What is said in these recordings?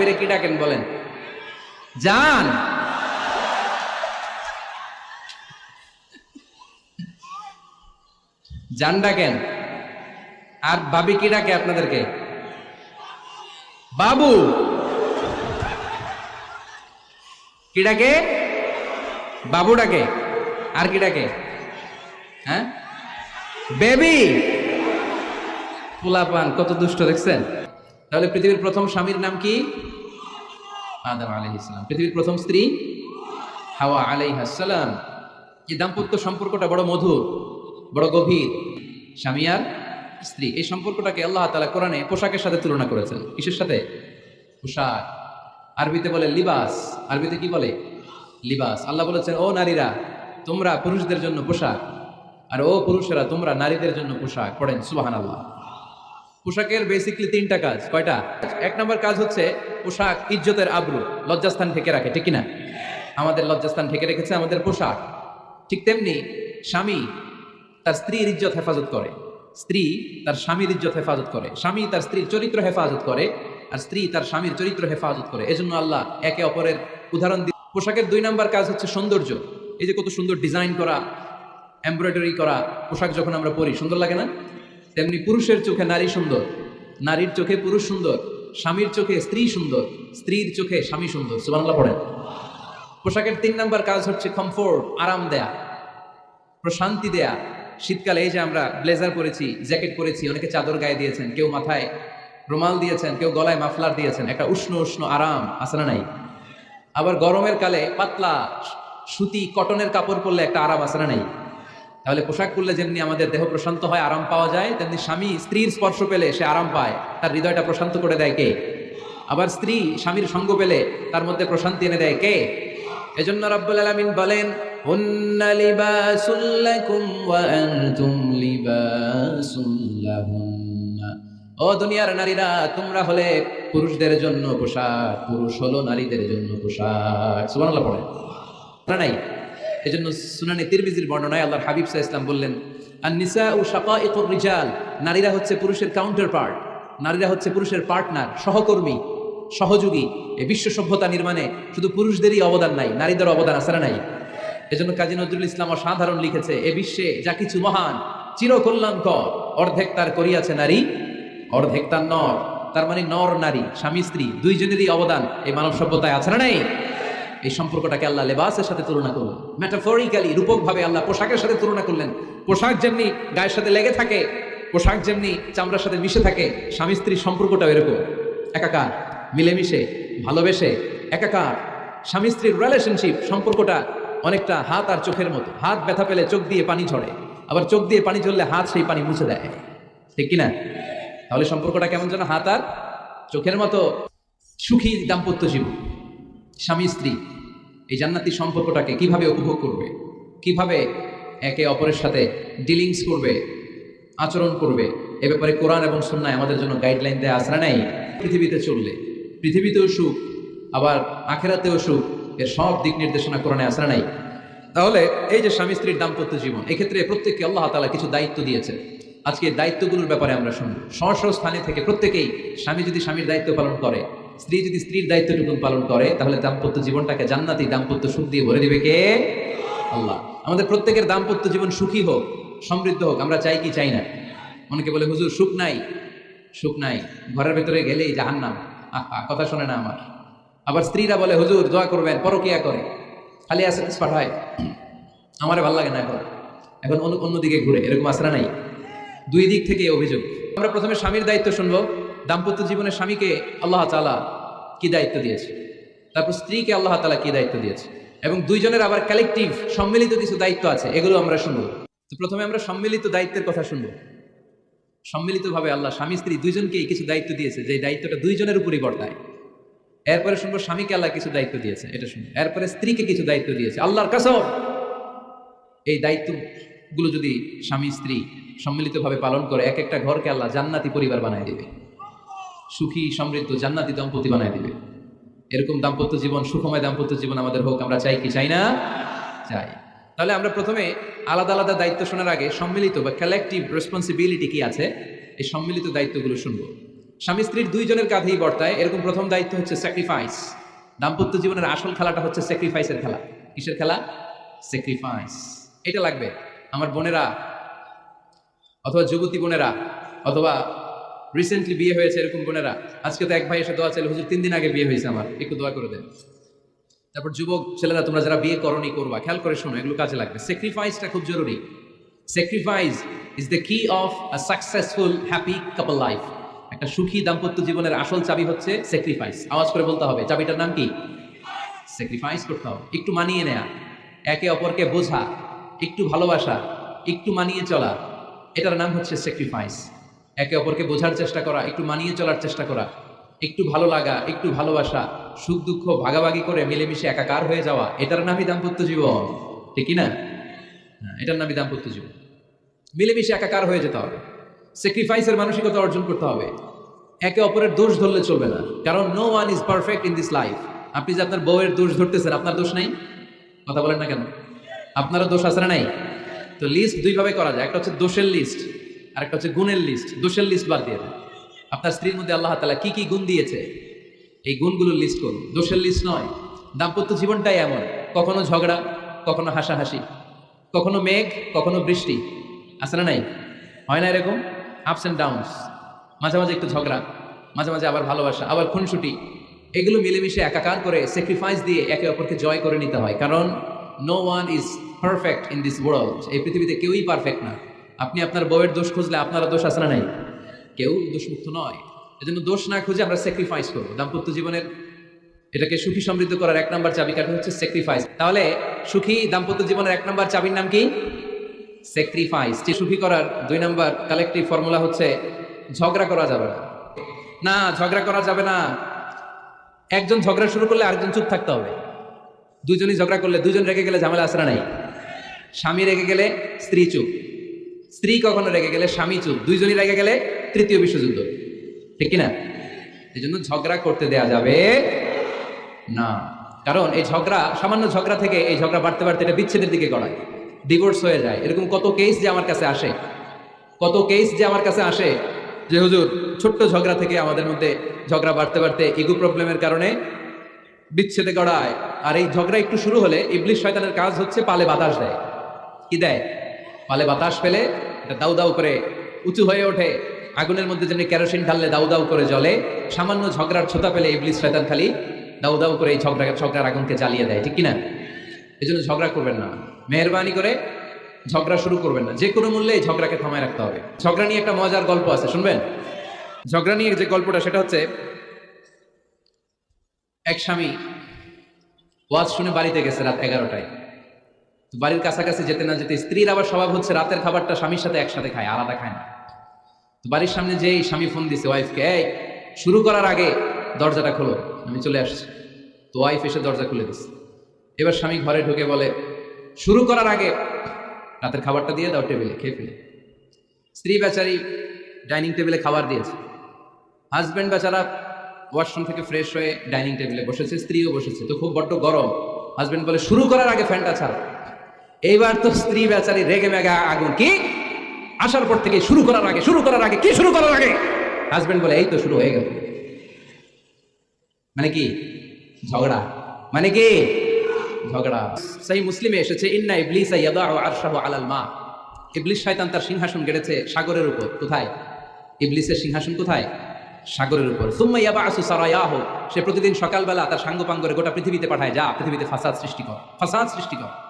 ভাবিরে কি ডাকেন বলেন? জান জান ডাকেন। আর ভাবি কি ডাকে আপনাদেরকে? বাবু। কি ডাকে? বাবু ডাকে। আর কি ডাকে? হ্যাঁ? বেবি। পোলাপান, কত দুষ্ট দেখছেন? তাহলে পৃথিবীর প্রথম স্বামীর নাম কি? আদম আলাইহিস ইসলাম পৃথিবীর প্রথম স্ত্রী? হাওয়া আলাইহিস সালাম। এই দাম্পত্য সম্পর্কটা বড় মধুর, বড় গভীর। স্বামী আর স্ত্রী, এই সম্পর্কটাকে আল্লাহ তালা কোরআনে পোশাকের সাথে তুলনা করেছেন। কিসের সাথে? পোশাক। আরবিতে বলে লিবাস। আরবিতে কি বলে? লিবাস। আল্লাহ বলেছেন, ও নারীরা, তোমরা পুরুষদের জন্য পোশাক। আর ও পুরুষেরা, তোমরা নারীদের জন্য পোশাক। পড়েন সুবাহান আল্লাহ পোশাকের বেসিকলি তিনটা কাজ। কয়টা? এক নম্বর কাজ হচ্ছে পোশাক ইজ্জতের আব্রু, লজ্জাস্থান ঢেকে রাখে, ঠিক কিনা? আমাদের লজ্জাস্থান ঢেকে রেখেছে আমাদের পোশাক। ঠিক তেমনি স্বামী তার স্ত্রীর ইজ্জত হেফাজত করে। স্ত্রী তার স্বামীর ইজ্জত হেফাজত করে। স্বামী তার স্ত্রীর চরিত্র হেফাজত করে আর স্ত্রী তার স্বামীর চরিত্র হেফাজত করে। এজন্য আল্লাহ একে অপরের উদাহরণ দিয়ে পোশাকের দুই নাম্বার কাজ হচ্ছে সৌন্দর্য। এই যে কত সুন্দর ডিজাইন করা এমব্রয়ডারি করা, পোশাক যখন আমরা পরি, সুন্দর লাগে না? তেমনি পুরুষের চোখে নারী সুন্দর, নারীর চোখে পুরুষ সুন্দর, স্বামীর চোখে স্ত্রী সুন্দর, স্ত্রীর চোখে স্বামী সুন্দর। সুবাংলা পড়েন। পোশাকের তিন নাম্বার কাজ হচ্ছে কমফোর্ট আরাম দেয়া, প্রশান্তি দেয়া। শীতকালে এই যে আমরা ব্লেজার পরেছি জ্যাকেট পরেছি, অনেকে চাদর গায়ে দিয়েছেন, কেউ মাথায় রুমাল দিয়েছেন, কেউ গলায় মাফলার দিয়েছেন, একটা উষ্ণ উষ্ণ আরাম, আছে না নাই? আবার গরমের কালে পাতলা সুতি কটনের কাপড় পরলে একটা আরাম, আছে না নাই? তাহলে পোশাক পরলে যেমনি আমাদের দেহ প্রশান্ত হয়, আরাম পাওয়া যায়, তেমনি স্বামী স্ত্রীর স্পর্শ পেলে সে আরাম পায়। তার হৃদয়টা প্রশান্ত করে দেয় কে? আবার স্ত্রী স্বামীর সঙ্গ পেলে তার মধ্যে প্রশান্তি এনে দেয় কে? এজন্য রব্বুল আলামিন বলেন ও দুনিয়ার নারীরা, তোমরা হলে পুরুষদের জন্য পোশাক, পুরুষ হলো নারীদের জন্য পোশাক। সুবহানাল্লাহ পড়ে না নাই? এজন্য সুনানে তিরমিজির বর্ণনায় আল্লাহর হাবিব আলাইহি সাল্লাম বললেন আর নিসা ও শাকাইকুর রিজাল। নারীরা হচ্ছে পুরুষের কাউন্টার পার্ট নারীরা হচ্ছে পুরুষের পার্টনার সহকর্মী, সহযোগী। এই বিশ্ব সভ্যতা নির্মাণে শুধু পুরুষদেরই অবদান নাই, নারীদের অবদান আছে নাই? এজন্য কাজী নজরুল ইসলাম অসাধারণ লিখেছে, এ বিশ্বে যা কিছু মহান, চিরকল্যাণকর। অর্ধেক তার করিয়াছে নারী, অর্ধেক তার নর। তার মানে নর নারী, স্বামী স্ত্রী, দুইজনেরই অবদান এই মানব সভ্যতায় আছে না নাই? এই সম্পর্কটাকে আল্লাহ লেবাসের সাথে তুলনা করলেন। ম্যাটাফরিক্যালি রূপকভাবে আল্লাহ পোশাকের সাথে তুলনা করলেন। পোশাক যেমনি গায়ের সাথে লেগে থাকে, পোশাক যেমনি চামড়ার সাথে মিশে থাকে, স্বামী স্ত্রীর সম্পর্কটাও এরকম। একাকার, মিলেমিশে, ভালোবেসে, একাকার। স্বামী স্ত্রীর রিলেশনশিপ সম্পর্কটা অনেকটা হাত আর চোখের মতো। হাত ব্যথা পেলে চোখ দিয়ে পানি ঝরে, আবার চোখ দিয়ে পানি ঝরলে হাত সেই পানি মুছে দেয়। ঠিক কিনা? তাহলে সম্পর্কটা কেমন যেন হাত আর চোখের মতো সুখী দাম্পত্য জীবন। স্বামী স্ত্রী, এই জান্নাতি সম্পর্কটাকে কীভাবে উপভোগ করবে? কীভাবে একে অপরের সাথে ডিলিংস করবে, আচরণ করবে? এ ব্যাপারে কোরআন এবং সন্ন্যায় আমাদের জন্য গাইডলাইন দেয়া আসরা নাই? পৃথিবীতে চললে। পৃথিবীতেও সুখ, আবার আখেরাতেও সুখ, এর সব দিক নির্দেশনা কোরআনে আসরা নাই? তাহলে এই যে স্বামী স্ত্রীর দাম্পত্য জীবন, এক্ষেত্রে প্রত্যেককে আল্লাহ তালা কিছু দায়িত্ব দিয়েছে আজকে দায়িত্বগুলোর ব্যাপারে আমরা শুনব। স্ব স্থানে থেকে প্রত্যেকেই স্বামী যদি স্বামীর দায়িত্ব পালন করে স্ত্রী যদি স্ত্রীর দায়িত্বটুকু পালন করে, তাহলে দাম্পত্য জীবনটাকে জান্নাতি দাম্পত্য সুখ দিয়ে ভরে দিবে কে? আল্লাহ। আমাদের প্রত্যেকের দাম্পত্য জীবন সুখী হোক, সমৃদ্ধ হোক, আমরা চাই কি, চাই না। অনেকে বলে, হুজুর, সুখ নাই। সুখ নাই। ঘরের ভেতরে গেলেই জাহান্নাম। আহা, কথা শোনে না আমার। আবার স্ত্রীরা বলে, হুজুর, দোয়া করবেন, পরকিয়া করে। খালি এস পাঠায়, আমারে ভালো লাগে না এখন। এখন অন্য, অন্যদিকে ঘুরে। এরকম আসরা নাই। দুই দিক থেকে অভিযোগ। আমরা প্রথমে স্বামীর দায়িত্ব শুনব। দাম্পত্য জীবনে স্বামীকে আল্লাহ তালা কি দায়িত্ব দিয়েছে? তারপর স্ত্রীকে আল্লাহ তালা কি দায়িত্ব দিয়েছে? এবং দুইজনের আবার কালেকটিভ সম্মিলিত কিছু দায়িত্ব আছে, এগুলো আমরা শুনব। তো প্রথমে আমরা সম্মিলিত দায়িত্বের কথা শুনব। সম্মিলিতভাবে আল্লাহ স্বামী, স্ত্রী দুইজনকেই কিছু দায়িত্ব দিয়েছে, যে দায়িত্বটা দুইজনের উপরই বর্তায়। এরপরে শুনব স্বামীকে আল্লাহ কিছু দায়িত্ব দিয়েছে, এটা শুনব। এরপরে স্ত্রীকে কিছু দায়িত্ব দিয়েছে, আল্লাহর কাছে এই দায়িত্বগুলো যদি স্বামী, স্ত্রী সম্মিলিতভাবে পালন করে, এক একটা ঘরকে আল্লাহ জান্নাতি পরিবার বানায় দিবে। সুখী, সমৃদ্ধ, জান্নাতি দম্পতি বানায় দিবে। এরকম দাম্পত্য জীবন, সুখময় দাম্পত্য জীবন আমাদের হোক, আমরা চাই কি? চাই না? চাই। তাহলে আমরা প্রথমে আলাদা আলাদা দায়িত্ব শোনার আগে সম্মিলিত বা কালেকটিভ রেসপন্সিবিলিটি কি আছে? এই সম্মিলিত দায়িত্বগুলো শুনব। স্বামী স্ত্রীর দুইজনের কাঁধেই বর্তায়, এরকম প্রথম দায়িত্ব হচ্ছে স্যাক্রিফাইস দাম্পত্য জীবনের আসল খেলাটা হচ্ছে স্যাক্রিফাইসের খেলা। কিসের খেলা? স্যাক্রিফাইস এটা লাগবে আমার বোনেরা, অথবা যুবতী বোনেরা, অথবা রিসেন্টলি বিয়ে হয়েছে এরকম বোনেরা। আজকে তো এক ভাই এসে দোয়া চাইলে, হুজুর, তিন দিন আগে বিয়ে হয়েছে আমার, একটু দোয়া করে দেন। তারপর যুবক, ছেলেরা, তোমরা যারা বিয়ে করনি করবা। খেয়াল করে শোনো, এগুলো কাজে লাগবে। স্যাক্রিফাইসটা খুব জরুরি। Sacrifice is the key of a successful happy couple life একটা সুখী দাম্পত্য জীবনের আসল চাবি হচ্ছে স্যাক্রিফাইস আওয়াজ করে বলতে হবে, চাবিটার নাম কি? স্যাক্রিফাইস করতে হবে। একটু মানিয়ে নেয়া, একে অপরকে বোঝা, একটু ভালোবাসা, একটু মানিয়ে চলা, এটার নাম হচ্ছে স্যাক্রিফাইস একে অপরকে বোঝার চেষ্টা করা একটু মানিয়ে চলার চেষ্টা করা একটু ভালো লাগা একটু ভালোবাসা সুখ দুঃখ ভাগাভাগি করে মিলেমিশে একাকার হয়ে যাওয়া এটার নামই দাম্পত্য জীবন। ঠিক না? হ্যাঁ, এটার নামই দাম্পত্য জীবন। মিলেমিশে একাকার হয়ে যেতে হবে। স্যাক্রিফাইসের মানসিকতা অর্জন করতে হবে। একে অপরের দোষ ধরলে চলবে না। কারণ no one is perfect in this life আপনি যে আপনার বউয়ের দোষ ধরতেছেন আপনার দোষ নাই? কথা বলেন না কেন? আপনারও দোষ আছে না নাই? তো লিস্ট দুইভাবে করা যায়। একটা হচ্ছে দোষের লিস্ট আর একটা হচ্ছে গুণের লিস্ট দোষের লিস্ট বাদ দিয়ে আপনার স্ত্রীর মধ্যে আল্লাহ তালা কি কি গুণ দিয়েছে? এই গুণগুলোর লিস্ট করুন। দোষের লিস্ট নয়। দাম্পত্য জীবনটাই এমন। কখনো ঝগড়া, কখনো হাসাহাসি, কখনো মেঘ, কখনো বৃষ্টি। আছে না নাই? হয় না এরকম? আপস অ্যান্ড ডাউনস মাঝে মাঝে একটু ঝগড়া, মাঝে মাঝে আবার ভালোবাসা, আবার খুনসুটি। এগুলো মিলেমিশে একাকার করে স্যাক্রিফাইস দিয়ে একে অপরকে জয় করে নিতে হয়। কারণ no one is perfect in this world এই পৃথিবীতে কেউই পারফেক্ট না। আপনি আপনার বউয়ের দোষ খুঁজলে আপনারও দোষ আছে না নাই? কেউ দোষমুক্ত নয়। এজন্য দোষ না খুঁজে আমরা স্যাক্রিফাইস করব। দাম্পত্য জীবনের এটাকে সুখী সমৃদ্ধ করার এক নাম্বার চাবিকাঠি হচ্ছে স্যাক্রিফাইস তাহলে সুখী দাম্পত্য জীবনের এক নাম্বার চাবির নাম কি? স্যাক্রিফাইস যে সুখী করার দুই নাম্বার কালেকটিভ ফর্মুলা হচ্ছে ঝগড়া করা যাবে না। না, ঝগড়া করা যাবে না। একজন ঝগড়া শুরু করলে আরেকজন চুপ থাকতে হবে। দুজনই ঝগড়া করলে দুজন রেগে গেলে ঝামেলা আসরা নাই? স্বামী রেগে গেলে স্ত্রী চুপ। স্ত্রী কখনো রেগে গেলে স্বামী চুপ দুইজনই রেগে গেলে তৃতীয় বিশ্বযুদ্ধ। ঠিক কিনা? এই জন্য ঝগড়া করতে দেয়া যাবে না। কারণ এই ঝগড়া, সামান্য ঝগড়া থেকে এই ঝগড়া বাড়তে বাড়তে এটা বিচ্ছেদের দিকে গড়ায় ডিভোর্স হয়ে যায়। এরকম কত কেস যে আমার কাছে আসে, কত কেস যে আমার কাছে আসে যে, হুজুর, ছোট্ট ঝগড়া থেকে আমাদের মধ্যে ঝগড়া বাড়তে বাড়তে ইগো প্রবলেমের কারণে বিচ্ছেদে গড়ায়। আর এই ঝগড়া একটু শুরু হলে ইবলিশ শয়তানের কাজ হচ্ছে পালে বাতাস দেয়। কি দেয়? পালে বাতাস পেলে এটা দাউ দাউ করে উঁচু হয়ে ওঠে। আগুনের মধ্যে যেন কেরোসিন ঢাললে দাউ দাউ করে জলে সামান্য ঝগড়ার ছোতা পেলে ইবলিশ শয়তান খালি দাউ দাউ করে এই ঝগড়া ঝগড়ার আগুনকে জ্বালিয়ে দেয়, ঠিক কিনা? এই জন্য ঝগড়া করবেন না। মেহরবানি করে ঝগড়া শুরু করবেন না। যে কোনো মূল্যে এই ঝগড়াকে থামায় রাখতে হবে। ঝগড়া নিয়ে একটা মজার গল্প আছে, শুনবেন? ঝগড়া নিয়ে যে গল্পটা, সেটা হচ্ছে এক স্বামী ওয়াজ শুনে বাড়িতে গেছে রাত এগারোটায়। বাড়ির কাছাকাছি যেতে না যেতে স্ত্রীর আবার স্বভাব হচ্ছে রাতের খাবারটা স্বামীর সাথে একসাথে খায়, আলাদা খায় না। তো বাড়ির সামনে যেই স্বামী ফোন দিছে, ওয়াইফকে, এই, শুরু করার আগে দরজাটা খোলো। আমি চলে আসছি। তো ওয়াইফ এসে দরজা খুলে দিচ্ছে এবার স্বামী ঘরে ঢুকে বলে, শুরু করার আগে রাতের খাবারটা দিয়ে দাও টেবিলে, খেয়ে ফেলে। স্ত্রী বেচারি ডাইনিং টেবিলে খাবার দিয়েছে। হাজব্যান্ড বেচারা ওয়াশরুম থেকে ফ্রেশ হয়ে ডাইনিং টেবিলে বসেছে, স্ত্রীও বসেছে। তো খুব বড্ড গরম। হাজব্যান্ড বলে, শুরু করার আগে ফ্যানটা ছাড়। এইবার তো স্ত্রী বেচারি রেগে মেগে আগুন কি? আসার পর থেকে শুরু করার আগে, শুরু করার আগে, কি শুরু করার আগে? হাজব্যান্ড বলে, এই তো শুরু হয়ে গেল। মানে কি? ঝগড়া। মানে কি? ঝগড়া। সেই মুসলিমে এসেছে, ইন্না ইবলিস ইয়াদাউ আরশাহু আলাল মা। ইবলিস শয়তান তার সিংহাসন গেড়েছে সাগরের উপর। কোথায়? ইবলিসের সিংহাসন কোথায়? সাগরের উপর। সুম্মা ইয়াবাসু সারায়াহু। সে প্রতিদিন সকালবেলা তার সাঙ্গপাঙ্গরে গোটা পৃথিবীতে পাঠায়, যা, পৃথিবীতে ফাসাদ সৃষ্টি কর, ফাসাদ সৃষ্টি কর।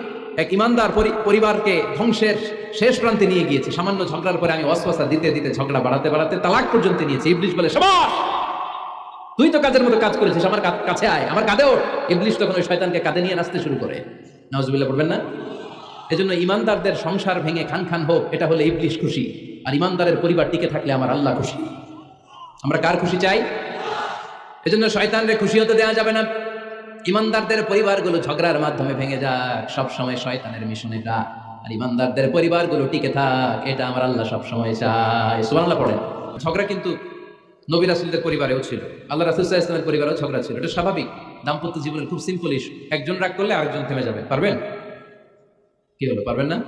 এক ইমানদার পরি- পরিবারকে ধ্বংসের শেষ প্রান্তে নিয়ে গিয়েছে। সামান্য ঝগড়ার পরে আমি অস্পস্তা দিতে দিতে, ঝগড়া বাড়াতে বাড়াতে তালাক পর্যন্ত নিয়েছি। ইবলিশ বলে, সবাস! তুই তো কাজের মতো কাজ করেছিস, আমার কাছে আয়, আমার কাঁধে ওঠ। ইবলিশ তখন ওই শয়তানকে কাঁধে নিয়ে নাচতে শুরু করে। নজবিল্লা পড়বেন না? এজন্য ইমানদারদের সংসার ভেঙে খান খান হোক, এটা হলে ইবলিশ খুশি। আর ইমানদারের পরিবার টিকে থাকলে আমার আল্লাহ খুশি। আমরা কার খুশি চাই? এজন্য শয়তানরে খুশি হতে দেওয়া যাবে না। ইমানদারদের পরিবারগুলো ঝগড়ার মাধ্যমে ভেঙে যাক। সব সময় শয়তানের মিশন এটা আর ইমানদারদের পরিবারগুলো টিকে থাক, এটা আমার আল্লাহ সব সময় চায়। সুবহানাল্লাহ পড়েন। ঝগড়া কিন্তু নবী রাসুলদের পরিবারেও ছিল। আল্লাহ রাসূল আলাইহি পরিবারেও ঝগড়া ছিল। এটা স্বাভাবিক। দাম্পত্য জীবনের খুব সিম্পল ইস্যু একজন রাগ করলে আরেকজন থেমে যাবে। পারবেন? কি হলো, পারবেন না?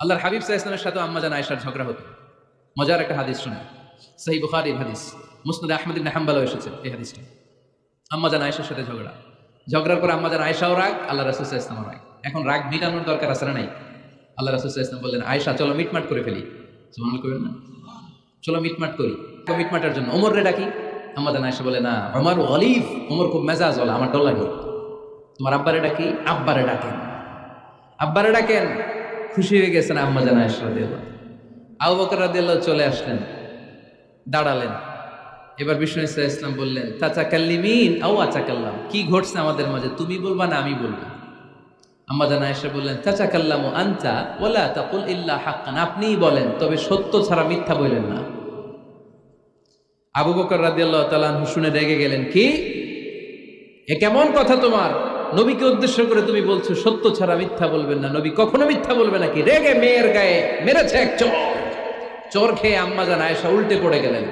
আল্লাহর হাবিব আলাইহি ওয়াসাল্লামের সাথে আম্মা জান আয়েশার ঝগড়া হতো। মজার একটা হাদিস শুনে সহি বুখারীর হাদিস। মুসনাদ আহমদ ইবনে হাম্বালও এসেছে এই হাদিসটা। আম্মা জান আয়েশার সাথে ঝগড়া। ঝগড়ার পর আম্মা জান আয়েশাও রাগ, আল্লাহ রাসূল আলাইহি রাগ। এখন রাগ মিটানোর দরকার আছে না নাই? আল্লাহ রাসূল ওয়াসাল্লাম বললেন, আয়েশা, চলো মিটমাট করে ফেলি। সুবহানাল্লাহ কইবেন না? চলো মিটমাট করি। তো মিটমাটের জন্য ওমর রে ডাকি। আম্মা জান আয়েশা বলে, না, ওমর গলিফ ওমর খুব মেজাজ ওলা আমার ডর লাগে। তোমার আব্বারে ডাকি, আব্বারে ডাকেন। আব্বারে ডাকেন, খুশি হয়ে গেছেন আম্মা জান আয়েশা রাদিয়াল্লাহু আবু বকর রাদিয়াল্লাহু চলে আসলেন, দাঁড়ালেন। এবার বিষ্ণু ইসা ইসলাম বললেন চাচা কাল্লিমিন আও আচা কাল্লাম কি ঘটছে আমাদের মাঝে? তুমি বলবা না, আমি বলব। আম্মা জানা এসে বললেন চাচা কাল্লাম আনচা ওলা তাকুল ইল্লা হাক্কান। আপনিই বলেন, তবে সত্য ছাড়া মিথ্যা বললেন না। আবু বকর রাদিয়াল্লাহু তাআলা আনহু শুনে রেগে গেলেন, কি? এ কেমন কথা তোমার? নবীকে উদ্দেশ্য করে তুমি বলছো সত্য ছাড়া মিথ্যা বলবেন না। নবী কখনো মিথ্যা বলবে নাকি রেগে মেয়ের গায়ে মেরেছে এক চোর। চোর খেয়ে আম্মা জান আয়েশা উল্টে পড়ে গেলেন।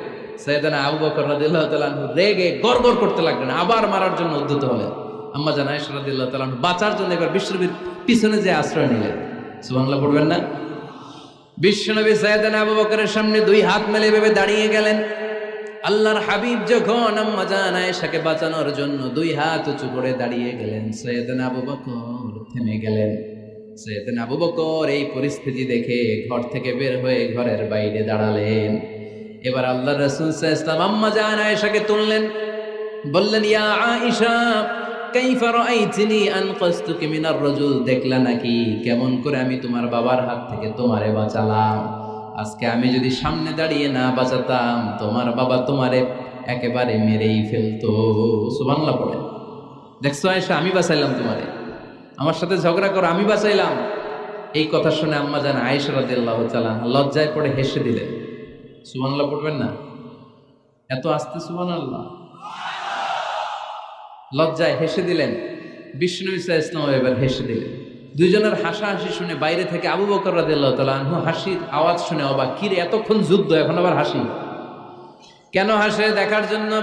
সৈয়দানা আবু বকর রাদিয়াল্লাহু তাআলা আনহু রেগে গড়গড় করতে লাগলেন, আবার মারার জন্য উদ্যত হলেন। আম্মা আয়েশা রাদিয়াল্লাহু তাআলা বাঁচার জন্য এবার বিশ্বনবীর পিছনে যে আশ্রয় নিলেন। সুবহানাল্লাহ, পড়বেন না? বিশ্বনবী সৈয়দানা আবু বকরের সামনে দুই হাত মেলে ভেবে দাঁড়িয়ে গেলেন। আল্লাহর হাবিব যখন আম্মা জান আয়েশাকে বাঁচানোর জন্য দুই হাত উঁচু করে দাঁড়িয়ে গেলেন, সৈয়দানা আবু বকর থেমে গেলেন। সৈয়দানা আবু বকর এই পরিস্থিতি দেখে ঘর থেকে বের হয়ে ঘরের বাইরে দাঁড়ালেন। এবার আল্লাহ রসুল ইসলাম আম্মা জান আয়েশাকে তুললেন। বললেন, ইয়া আয়েশা দেখলা নাকি, কেমন করে আমি তোমার বাবার হাত থেকে তোমারে বাঁচালাম। আজকে আমি যদি সামনে দাঁড়িয়ে না বাঁচাতাম, তোমার বাবা তোমারে একেবারে মেরেই ফেলতো। দেখছ আয়েশা, আমি বাঁচাইলাম তোমারে। আমার সাথে ঝগড়া করো, আমি বাঁচাইলাম। এই কথা শুনে আম্মা জান আয়েশা রাদিয়াল্লাহু লজ্জায় পড়ে হেসে দিলেন। সুবহানাল্লাহ পড়বেন না? এত আস্তে সুবানাল্লাহ লজ্জায় হেসে দিলেন। বিষ্ণু ইসা ইসলাম এবার হেসে দিলেন। দুইজনের হাসাহাসি শুনে বাইরে থেকে আবু বকর রাদিয়াল্লাহু তালা আনহু হাসির আওয়াজ শুনে অবাক। কিরে, এতক্ষণ যুদ্ধ, এখন আবার হাসি? কেন হাসে? দেখার জন্য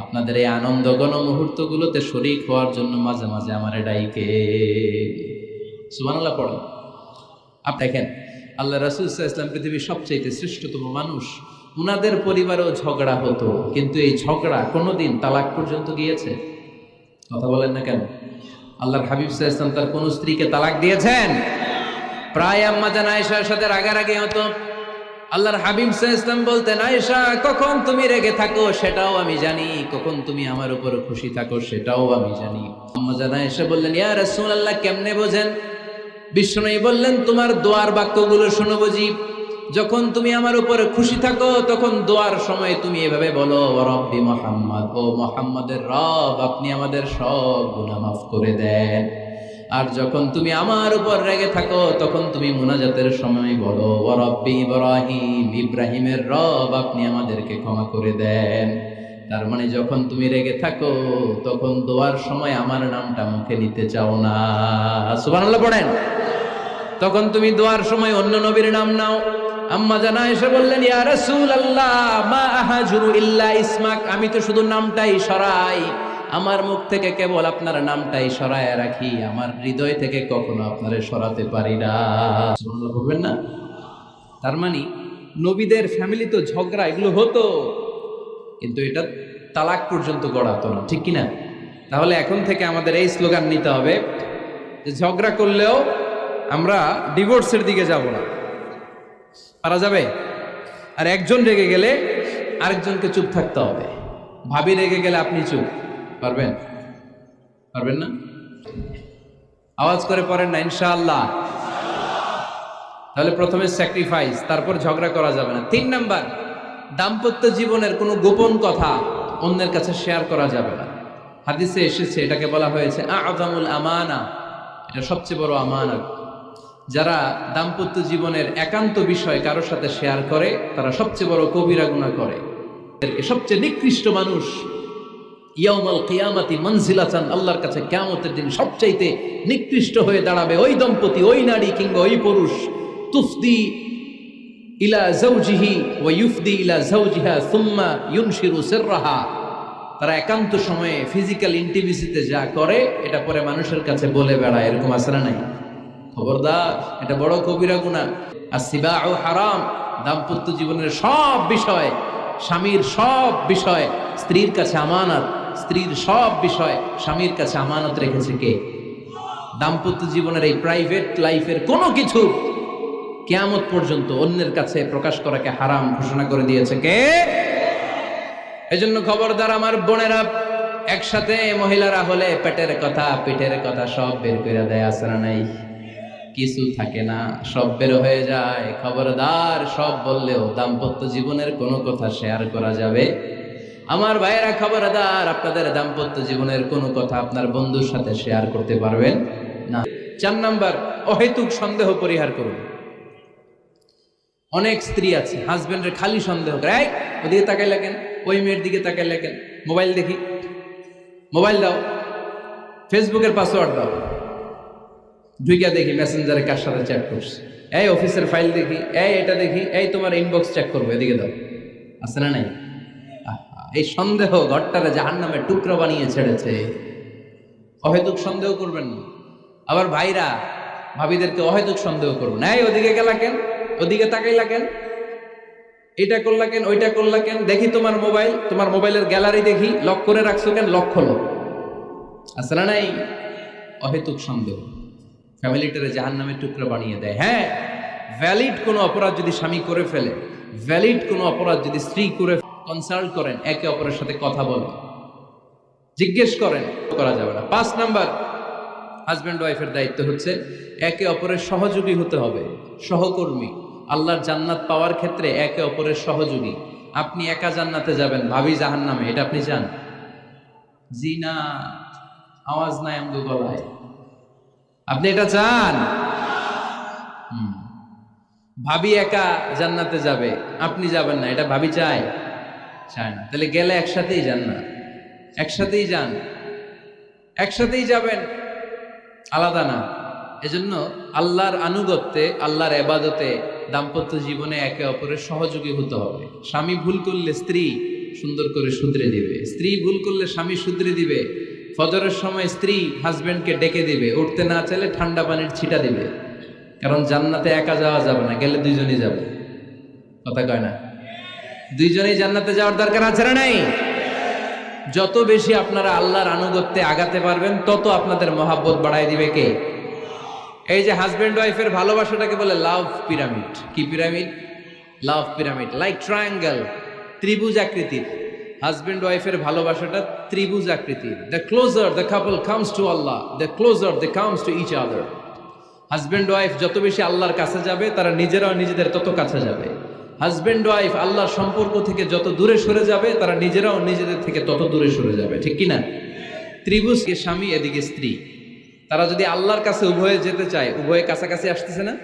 আপনাদের এই আনন্দ গণ মুহূর্তগুলোতে শরিক হওয়ার জন্য মাঝে মাঝে আমার ডাইকে। সুবহানাল্লাহ, পড়ো। আপনি দেখেন, আল্লাহ রাসূল ইসলাম পৃথিবীর সবচাইতে শ্রেষ্ঠতম মানুষ। উনাদের পরিবারেও ঝগড়া হতো, কিন্তু এই ঝগড়া কোনোদিন তালাক পর্যন্ত গিয়েছে? কথা বলেন না কেন? আল্লাহর হাবিব ইসলাম তার কোন স্ত্রীকে তালাক দিয়েছেন? প্রায় আম্মা জান আয়েশার সাথে রাগারাগি হতো। আল্লাহর হাবিব ইসলাম বলতেন, আয়েশা, কখন তুমি রেগে থাকো সেটাও আমি জানি, কখন তুমি আমার উপর খুশি থাকো সেটাও আমি জানি। আয়েশা বললেন, ইয়া রাসূলুল্লাহ, কেমনে বোঝেন? বিষ্ণুই বললেন, তোমার দোয়ার বাক্যগুলো শোনো বুঝি। যখন তুমি আমার উপরে খুশি থাকো, তখন দোয়ার সময় তুমি এভাবে বলো, "ও রব্বি মোহাম্মদ, ও মোহাম্মদের রব, আপনি আমাদের সব গুনাহ মাফ করে দেন। আর যখন তুমি আমার উপর রেগে থাকো, তখন তুমি মোনাজাতের সময় বলো ইব্রাহিম, ইব্রাহিমের রব, আপনি আমাদেরকে ক্ষমা করে দেন। তার মানে যখন তুমি রেগে থাকো, তখন দোয়ার সময় আমার নামটা মুখে নিতে চাও না। সুবহানাল্লাহ পড়েন। তখন তুমি দোয়ার সময় অন্য নবীর নাম নাও। আম্মা জানা এসে বললেন, ইয়া রাসূলুল্লাহ, মা আহাজুরু ইল্লা ইসমাক। আমি তো শুধু নামটাই সরাই। আমার মুখ থেকে কেবল আপনার নামটাই সরায় রাখি, আমার হৃদয় থেকে কখনো আপনারে সরাতে পারি না। বলবেন না? তার মানে নবীদের ফ্যামিলি তো ঝগড়া, এগুলো হতো। কিন্তু এটা তালাক পর্যন্ত গড়াতো না, ঠিক কিনা? তাহলে এখন থেকে আমাদের এই স্লোগান নিতে হবে যে ঝগড়া করলেও আমরা ডিভোর্সের দিকে যাব না। পারা যাবে? আর একজন রেগে গেলে আরেকজনকে চুপ থাকতে হবে। ভাবি রেগে গেলে আপনি চুপ। পারবেন? পারবেন না? আওয়াজ করে পড়েন না, ইনশাআল্লাহ। তাহলে প্রথমে স্যাক্রিফাইস তারপর ঝগড়া করা যাবে না। তিন নাম্বার, দাম্পত্য জীবনের কোনো গোপন কথা অন্যের কাছে শেয়ার করা যাবে না। হাদিসে এসেছে, এটাকে বলা হয়েছে, আজামুল আমানা এটা সবচেয়ে বড় আমানা যারা দাম্পত্য জীবনের একান্ত বিষয় কারোর সাথে শেয়ার করে, তারা সবচেয়ে বড় কবিরা গুণা করে। সবচেয়ে নিকৃষ্ট মানুষ ইয়াউমাল কিয়ামাতি মনজিলাতান, আল্লাহর কাছে কিয়ামতের দিন সবচাইতে নিকৃষ্ট হয়ে দাঁড়াবে ওই দম্পতি, ওই নারী কিংবা ওই পুরুষ। তুফদি ইলা জাওজিহি ওয়া ইউফদি ইলা জাওজিহা সুম্মা ইউনশিরু সিররাহা। তারা একান্ত সময়ে ফিজিক্যাল ইন্টিমেসিতে যা করে, এটা পরে মানুষের কাছে বলে বেড়ায়, এরকম আসরা নাই? খবরদার, এটা বড় কবিরা গুণা আর সিবা ও হারাম, দাম্পত্য জীবনের সব বিষয়, স্বামীর সব বিষয়, স্ত্রীর কাছে আমানত স্ত্রীর সব বিষয় স্বামীর কাছে আমানত রেখেছে কে? দাম্পত্য জীবনের এই প্রাইভেট লাইফের কোনো কিছু কেয়ামত পর্যন্ত অন্যের কাছে প্রকাশ করাকে হারাম ঘোষণা করে দিয়েছে কে? এই এজন্য খবরদার আমার বোনেরা, একসাথে মহিলারা হলে পেটের কথা পেটের কথা সব বের করে দেয় আসরা নাই। কিছু থাকে না, সব বের হয়ে যায়। খবরদার সব বললেও দাম্পত্য জীবনের কোনো কথা শেয়ার করা যাবে আমার ভাইয়েরা খবরদার আপনাদের দাম্পত্য জীবনের কোনো কথা আপনার বন্ধুর সাথে শেয়ার করতে পারবেন না। চার নাম্বার অহেতুক সন্দেহ পরিহার করুন। অনেক স্ত্রী আছে হাজবেন্ডের খালি সন্দেহ করে "এই, ওদিকে তাকাই লাগেন ওই মেয়ের দিকে তাকাই লাগেন মোবাইল দেখি। মোবাইল দাও। ফেসবুকের পাসওয়ার্ড দাও। ঢুইকা দেখি মেসেঞ্জারে কার সাথে চ্যাট করছে। এই অফিসের ফাইল দেখি। এই এটা দেখি। এই তোমার ইনবক্স চেক করব। এদিকে দাও। আছে না নাই? এই সন্দেহ ঘরটারে জাহান নামে টুকরো বানিয়ে ছেড়েছে। অহেতুক সন্দেহ করবেন না। আবার ভাইরা, ভাবিদেরকে অহেতুক সন্দেহ করবেন। এই, ওদিকে গেলা কেন? ওদিকে তাকাইলা কেন? এটা করলা কেন? ওইটা করলা কেন? দেখি তোমার মোবাইল। তোমার মোবাইলের গ্যালারি দেখি। লক করে রাখছো কেন? লক আছে না নাই? অহেতুক সন্দেহ। ফ্যামিলিটারে জাহান নামে টুকরো বানিয়ে দেয়। হ্যাঁ ভ্যালিড কোনো অপরাধ যদি স্বামী করে ফেলে ভ্যালিড কোনো অপরাধ যদি স্ত্রী করে কনসাল্ট করেন, একে অপরের সাথে কথা বলেন। জিজ্ঞেস করেন, করা যাবে না। পাঁচ নাম্বার, হাজব্যান্ড ওয়াইফের দায়িত্ব হচ্ছে একে অপরের সহযোগী হতে হবে, সহকর্মী। আল্লাহর জান্নাত পাওয়ার ক্ষেত্রে একে অপরের সহযোগী। আপনি একা জান্নাতে যাবেন, ভাবি জাহান নামে এটা আপনি চান জি না আওয়াজ নাই আমগো গলায়। আপনি এটা চান? ভাবি একা জান্নাতে যাবে, আপনি যাবেন না, এটা ভাবি চায়। চায় না। তাহলে গেলে একসাথেই যান না। একসাথেই যান। একসাথেই যাবেন। আলাদা না। এজন্য আল্লাহর আনুগত্যে, আল্লাহর এবাদতে দাম্পত্য জীবনে একে অপরের সহযোগী হতে হবে। স্বামী ভুল করলে স্ত্রী সুন্দর করে শুধরে দিবে। স্ত্রী ভুল করলে স্বামী শুধরে দিবে। ফজরের সময় স্ত্রী হাজবেন্ডকে ডেকে দিবে। উঠতে না চাইলে ঠান্ডা পানির ছিটা দিবে। কারণ জান্নাতে একা যাওয়া যাবে না, গেলে দুইজনই যাবে। কথা কয় না? দুইজনেই জান্নাতে যাওয়ার দরকার আছে না নাই? যত বেশি আপনারা আল্লাহর আনুগত্যে আগাতে পারবেন, তত আপনাদের মহাব্বত বাড়াই দিবে কে? এই যে হাজব্যান্ড ওয়াইফের ভালোবাসাটাকে বলে লাভ পিরামিড কি pyramid love pyramid like triangle ত্রিভুজ আকৃতির। হাজব্যান্ড ওয়াইফের ভালোবাসাটা ত্রিভুজ আকৃতির। The closer the couple comes to Allah the closer the comes to each other husband wife যত বেশি আল্লাহর কাছে যাবে, তারা নিজেরাও নিজেদের তত কাছে যাবে। হাজব্যান্ড ওয়াইফ আল্লাহর সম্পর্ক থেকে যত দূরে সরে যাবে, তারা নিজেরাও নিজেদের থেকে তত দূরে সরে যাবে, ঠিক কি না ত্রিভুজকে স্বামী, এদিকে স্ত্রী। তারা যদি আল্লাহর কাছে উভয়ে যেতে চায়, উভয়ে কাছাকাছি আসতেছে না?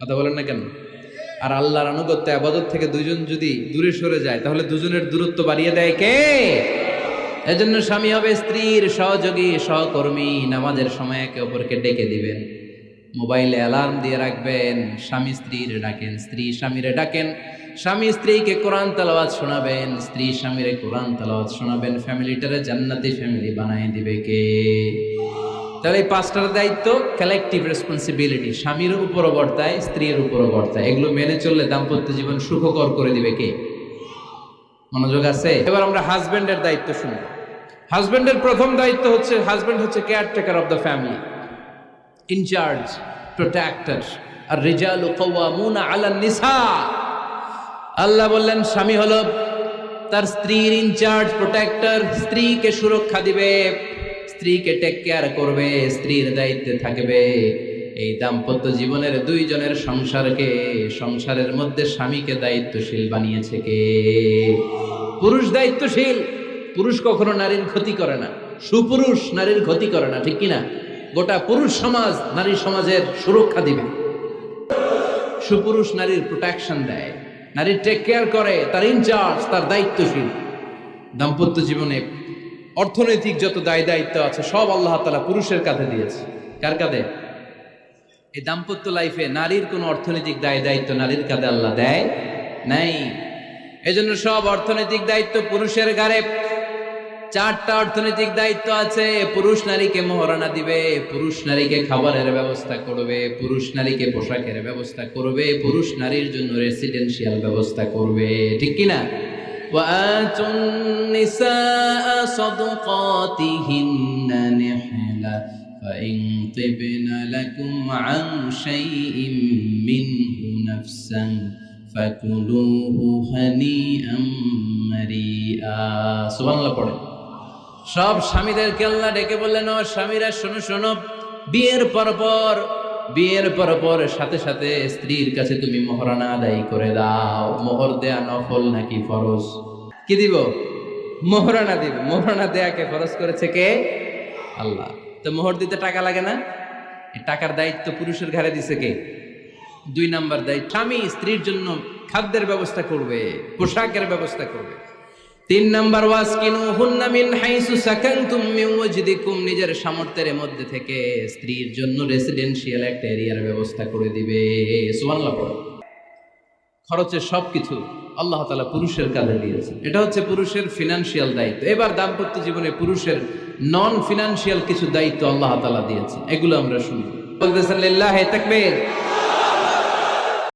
কথা বলেন না কেন? আর আল্লাহর আনুগত্য, আবাদত থেকে দুজন যদি দূরে সরে যায়, তাহলে দুজনের দূরত্ব বাড়িয়ে দেয় কে? এজন্য স্বামী হবে স্ত্রীর সহযোগী, সহকর্মী। নামাজের সময় একে অপরকে ডেকে দিবেন। মোবাইলে অ্যালার্ম দিয়ে রাখবেন, স্বামী স্ত্রীর ডাকেন, স্ত্রী স্বামীরে ডাকেন, স্বামী স্ত্রীকে কোরআন তালাওয়াত শোনাবেন, স্ত্রী স্বামীরে কোরআন তালাওয়াত শোনাবেন, ফ্যামিলিটারে জান্নাতি ফ্যামিলি বানায় দিবে কে? তাহলে এই পাঁচটার দায়িত্ব কালেকটিভ রেসপন্সিবিলিটি স্বামীর উপরও বর্তায় স্ত্রীর উপরও বর্তায় এগুলো মেনে চললে দাম্পত্য জীবন সুখকর করে দিবে কে? মনোযোগ আছে? এবার আমরা হাজবেন্ডের দায়িত্ব শুনি। হাজবেন্ডের প্রথম দায়িত্ব হচ্ছে হাজবেন্ড হচ্ছে caretaker of the family in charge protector আর রিজালু আলান নিসা আল্লাহ বললেন, স্বামী হলো তার স্ত্রীর ইনচার্জ প্রোটেক্টর স্ত্রীকে সুরক্ষা দিবে, স্ত্রীকে টেক কেয়ার করবে, স্ত্রীর দায়িত্বে থাকবে। এই দাম্পত্য জীবনের দুইজনের সংসারকে, সংসারের মধ্যে স্বামীকে দায়িত্বশীল বানিয়েছে কে? পুরুষ দায়িত্বশীল, পুরুষ কখনো নারীর ক্ষতি করে না। সুপুরুষ নারীর ক্ষতি করে না, ঠিক কিনা? গোটা পুরুষ সমাজ নারী সমাজের সুরক্ষা দিবে। সুপুরুষ নারীর প্রোটেকশন দেয়। নারীর টেক কেয়ার করে, তার ইনচার্জ তার দায়িত্বশীল। দাম্পত্য জীবনে অর্থনৈতিক যত দায় দায়িত্ব আছে, সব আল্লাহ তালা পুরুষের কাঁধে দিয়েছে। কার কাঁধে? এই দাম্পত্য লাইফে নারীর কোনো অর্থনৈতিক দায় দায়িত্ব নারীর কাঁধে আল্লাহ দেয় নাই। এজন্য সব অর্থনৈতিক দায়িত্ব পুরুষের ঘাড়ে চারটা অর্থনৈতিক দায়িত্ব আছে পুরুষ নারীকে মহারণা দিবে পুরুষ নারীকে খাবারের ব্যবস্থা করবে পুরুষ নারীকে পোশাকের ব্যবস্থা করবে পুরুষ নারীর জন্য রেসিডেন্সিয়াল ব্যবস্থা করবে ঠিক কিনা وآتوا النساء صدقاتهن نحلة فإن طبن لكم عن شيء منه نفسا فكلوه هنيئا مريئا سبحان الله পড়ে সব স্বামীদেরকে আল্লাহ ডেকে বললেন, ও স্বামীরা, শোনো শোনো, বিয়ের পর পর, বিয়ের পর পর সাথে সাথে স্ত্রীর কাছে তুমি মোহরানা আদায় করে দাও। মোহর দেয়া নফল নাকি ফরজ? কি দিব? মোহরানা দিব। মোহরানা দেয়াকে ফরজ করেছে কে? আল্লাহ। তো মোহর দিতে টাকা লাগে না? টাকার দায়িত্ব পুরুষের ঘাড়ে দিছে কে? দুই নাম্বার দায়িত্ব, স্বামী স্ত্রীর জন্য খাদ্যের ব্যবস্থা করবে, পোশাকের ব্যবস্থা করবে। তিন নাম্বার ওয়াজ কিনু হুন্না মিন হাইসু সাকানতুম মিন ওয়াজদিকুম নিজের সামর্থ্যের মধ্যে থেকে স্ত্রীর জন্য রেসিডেন্সিয়াল একটা এরিয়ার ব্যবস্থা করে দিবে। সুবহানাল্লাহ পড়ো। খরচের সবকিছু আল্লাহ তাআলা পুরুষের কাঁধে দিয়েছে। এটা হচ্ছে পুরুষের ফিনান্সিয়াল দায়িত্ব। এবার দাম্পত্য জীবনে পুরুষের নন ফিনান্সিয়াল কিছু দায়িত্ব আল্লাহ তাআলা দিয়েছে এগুলো আমরা শুনি বলতেছেন, লিল্লাহি তাকবীর।